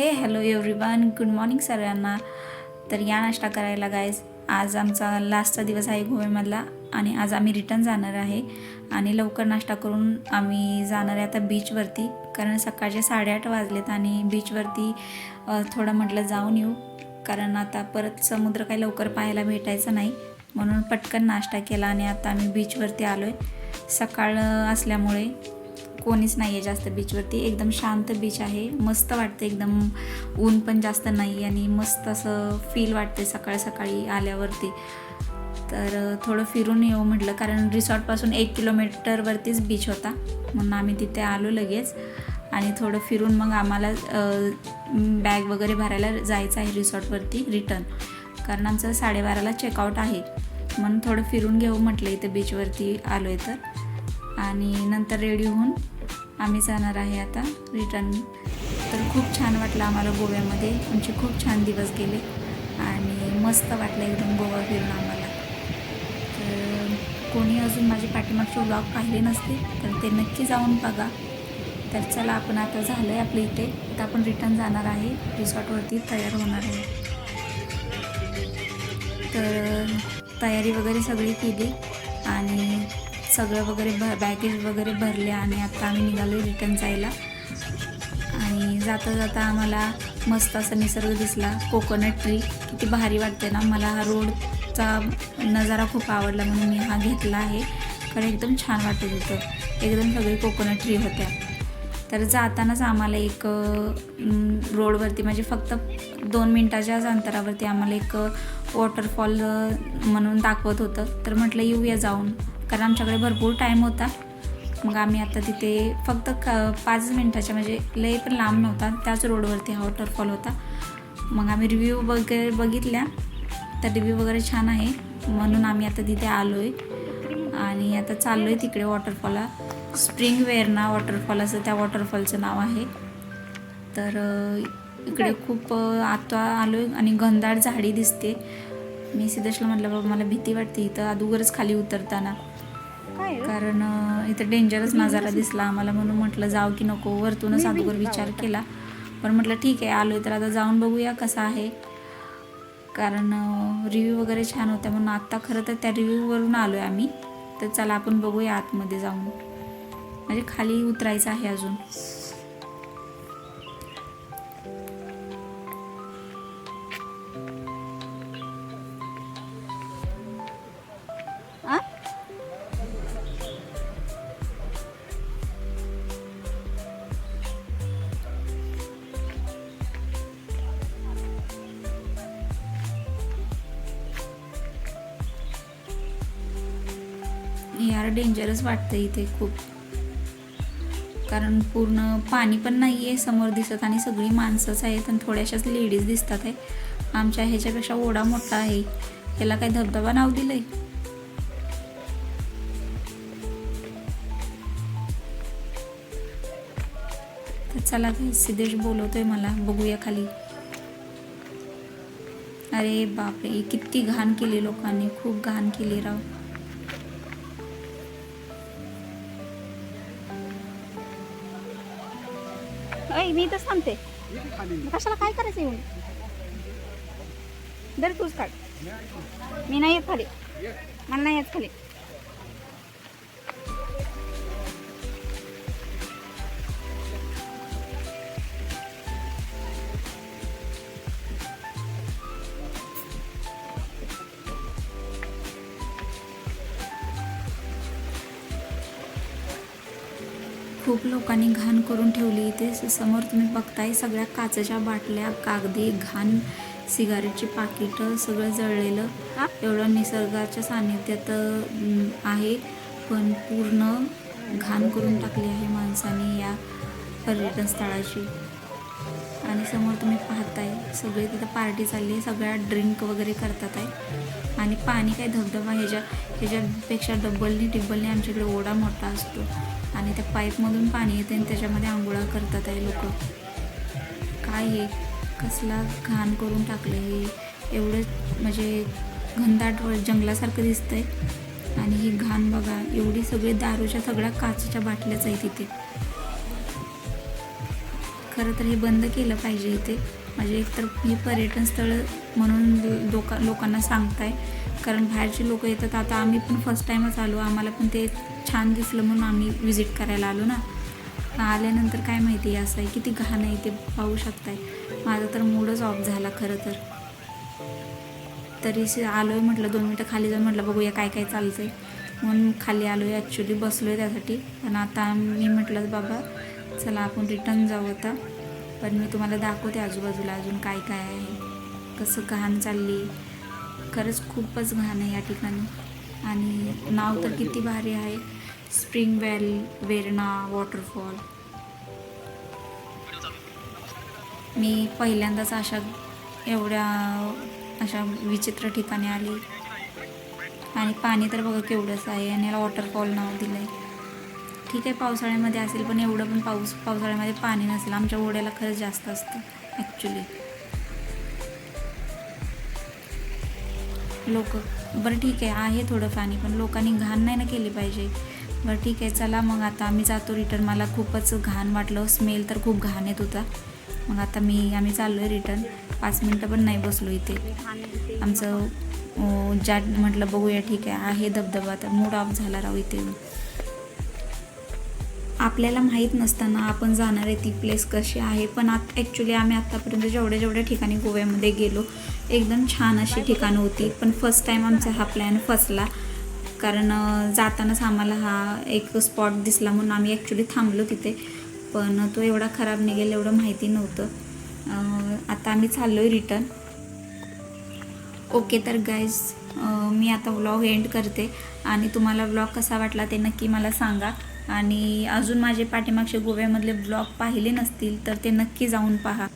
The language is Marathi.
हे हॅलो एव्हरीवन गुड मॉर्निंग सगळ्यांना. तर या नाश्ता करायला गायज आज आमचा लास्टचा दिवस आहे गोव्यामधला आणि आज आम्ही रिटर्न जाणार आहे. आणि लवकर नाश्ता करून आम्ही जाणार आहे आता बीचवरती कारण सकाळचे साडेआठ वाजलेत आणि बीचवरती थोडं म्हटलं जाऊन येऊ. कारण आता परत समुद्र काही लवकर पाहायला भेटायचं नाही म्हणून पटकन नाश्ता केला आणि आता आम्ही बीचवरती आलो आहे सकाळ असल्यामुळे कोणीच नाही आहे जास्त बीचवरती एकदम शांत बीच आहे. मस्त वाटते एकदम. ऊन पण जास्त नाही आणि मस्त असं फील वाटते सकाळ सकाळी आल्यावरती. तर थोडं फिरून येऊ म्हटलं. कारण रिसॉर्टपासून एक किलोमीटरवरतीच बीच होता. म्हणून आम्ही तिथे आलो लगेच. आणि थोडं फिरून मग आम्हाला बॅग वगैरे भरायला जायचं आहे रिसॉर्टवरती रिटर्न कारण आमचं साडेबाराला चेकआउट आहे. म्हणून थोडं फिरून घेऊ म्हटलं इथं बीचवरती आलो आहे तर. आणि नंतर रेडी होऊन आम्ही जाणार आहे आता रिटर्न तर खूप छान वाटलं आम्हाला गोव्यामध्ये. आमचे खूप छान दिवस गेले आणि मस्त वाटलं एकदम गोवा फिरून आम्हाला. तर कोणी अजून माझे पाठीमागचे ब्लॉग पाहिले नसतील तर ते नक्की जाऊन बघा. तर चला आपण आता झालं आहे आपल्या इथे. आता आपण रिटर्न जाणार आहे. रिसॉर्टवरती तयार होणार आहे. तर तयारी वगैरे सगळी केली आणि सगळं वगैरे भ बॅगेज वगैरे भरले आणि आत्ता आम्ही निघालो रिटर्न जायला. आणि जाता जाता आम्हाला मस्त असा निसर्ग दिसला. कोकोनट ट्री किती भारी वाटते ना. मला हा रोडचा नजारा खूप आवडला म्हणून मी हा घेतला आहे. कारण एकदम छान वाटत होतं. एकदम सगळी कोकोनट ट्री होत्या. तर जातानाच आम्हाला एक रोडवरती म्हणजे फक्त दोन मिनटाच्याच अंतरावरती आम्हाला एक वॉटरफॉल म्हणून दाखवत होतं. तर म्हटलं येऊया जाऊन. कारण आमच्याकडे भरपूर टाईम होता. मग आम्ही आता तिथे फक्त क पाच मिनटाच्या म्हणजे लय पण लांब नव्हता. त्याच रोडवरती हा वॉटरफॉल होता. मग आम्ही रिव्ह्यू वगैरे बघितल्या. तर रिव्ह्यू वगैरे छान आहे. म्हणून आम्ही आता तिथे आलो आहे आणि आता चाललो आहे तिकडे वॉटरफॉलला स्प्रिंग वेअरना वॉटरफॉल असं त्या वॉटरफॉलचं नाव आहे. तर इकडे खूप आता आलो आहे आणि घनदाट झाडी दिसते. मी सिद्धेशला म्हटलं बाबा मला भीती वाटते. इथं अदुगरच खाली उतरताना. कारण इथं डेंजरस नजारा दिसला. आम्हाला म्हणून म्हटलं जाऊ की नको वरतूनच अगोदर विचार केला. पण म्हटलं ठीक आहे आलो तर आता जाऊन बघूया कसा आहे. कारण रिव्ह्यू वगैरे छान होत्या म्हणून आत्ता खरं तर त्या रिव्ह्यूवरून आलो आहे आम्ही. तर चला आपण बघूया आतमध्ये जाऊन. म्हणजे खाली उतरायचं आहे अजून. यार डेंजरस वाटतं इथे खूप. कारण पूर्ण पाणी पण नाही आहे समोर दिसत आणि सगळी माणसंच आहेत आणि थोड्याशाच लेडीज दिसतात आहे. आमच्या ह्याच्यापेक्षा ओढा मोठा आहे. याला काय धबधबा नाव दिलंय? तर चला सिद्धेश बोलवतोय मला. बघूया खाली. अरे बापरे किती घाण केली लोकांनी. खूप घाण केली राव. ऐ मी इथंच थांबते. मग कशाला काय करायचं येऊन दर तूच काढ. मी नाही येत खाली. मला नाही येत खाली. खूप लोकांनी घाण करून ठेवली. इथे स- समोर तुम्ही बघताय सगळ्या काचेच्या बाटल्या कागदी घाण सिगारेटची पाकिटं सगळं जळलेलं. एवढं निसर्गाच्या सानिध्यात आहे. पण पूर्ण घाण करून टाकली आहे माणसाने या पर्यटन स्थळाची. आणि समोर तुम्ही पाहताय सगळे तिथं पार्टी चालली आहे. सगळ्या ड्रिंक वगैरे करतात आहे. आणि पाणी काय धबधबा ह्याच्या ह्याच्यापेक्षा डब्बलने टिब्बलने आमच्याकडे ओढा मोठा असतो. आणि त्या पाईपमधून पाणी येते आणि त्याच्यामध्ये आंघोळा करतात आहे लोक. काय हे? कसला घाण करून टाकलं हे. एवढं म्हणजे घनदाट व जंगलासारखं आहे आणि ही घाण बघा एवढी सगळी दारूच्या सगळ्या काचेच्या बाटल्याच आहे तिथे खरं तर हे बंद केलं पाहिजे इथे. म्हणजे एकतर ही पर्यटन स्थळ म्हणून लोका लोकांना सांगताय. कारण बाहेरचे लोक येतात. आता आम्ही पण फर्स्ट टाईमच आलो. आम्हाला पण ते छान दिसलं म्हणून आम्ही व्हिजिट करायला आलो ना. आल्यानंतर काय माहिती असं आहे. किती घाण आहे ते पाहू शकताय. माझा तर मूडच ऑफ झाला खरं तर. तरी आलो आहे म्हटलं दोन मिनटं खाली जाऊन म्हटलं बघूया काय काय चालतंय. म्हणून खाली आलो आहे ॲक्च्युली बसलो आहे त्यासाठी. पण आता मी म्हटलं बाबा चला आपण रिटर्न जाऊ आता. पण मी तुम्हाला दाखवते आजूबाजूला अजून काय काय आहे. कसं घाण चालली. खरंच खूपच घाण आहे या ठिकाणी. आणि नाव तर किती भारी आहे. स्प्रिंग वेल वेरणा वॉटरफॉल. मी पहिल्यांदाच अशा एवढ्या अशा विचित्र ठिकाणी आली. आणि पाणी तर बघा केवढंच आहे. आणि याला वॉटरफॉल नाव दिलं आहे ठीक आहे पावसाळ्यामध्ये असेल पण एवढं पण पाऊस पावसाळ्यामध्ये पाणी नसेल. आमच्या ओढ्याला खरंच जास्त असतं ॲक्च्युली लोक बरं ठीक आहे आहे थोडं पाणी पण लोकांनी घाण नाही ना केली पाहिजे. बरं ठीक आहे चला मग आता आम्ही जातो रिटर्न मला खूपच घाण वाटलं स्मेल तर खूप घाण येत होता. मग आता मी आम्ही चाललो आहे रिटर्न पाच मिनटं पण नाही बसलो इथे. आमचं ज्या म्हटलं बघूया ठीक आहे आहे धबधबा तर मूड ऑफ झाला राहू इथे. आपल्याला माहीत नसताना आपण जाणार आहे ती प्लेस कशी आहे. पण आत ॲक्च्युली आम्ही आत्तापर्यंत जेवढ्या जेवढ्या ठिकाणी गोव्यामध्ये गेलो एकदम छान अशी ठिकाणं होती. पण फर्स्ट टाईम आमचा हा प्लॅन फसला. कारण जातानाच आम्हाला हा एक स्पॉट दिसला म्हणून आम्ही ॲक्च्युली थांबलो तिथे. पण तो एवढा खराब निघेल एवढं माहिती नव्हतं. आता आम्ही चाललो आहे रिटर्न ओके तर गाईज मी आता व्लॉग एंड करते. आणि तुम्हाला व्लॉग कसा वाटला ते नक्की मला सांगा. आणि अजून माझे पाठीमागचे गोव्यामधले ब्लॉग पाहिले नसतील तर ते नक्की जाऊन पहा.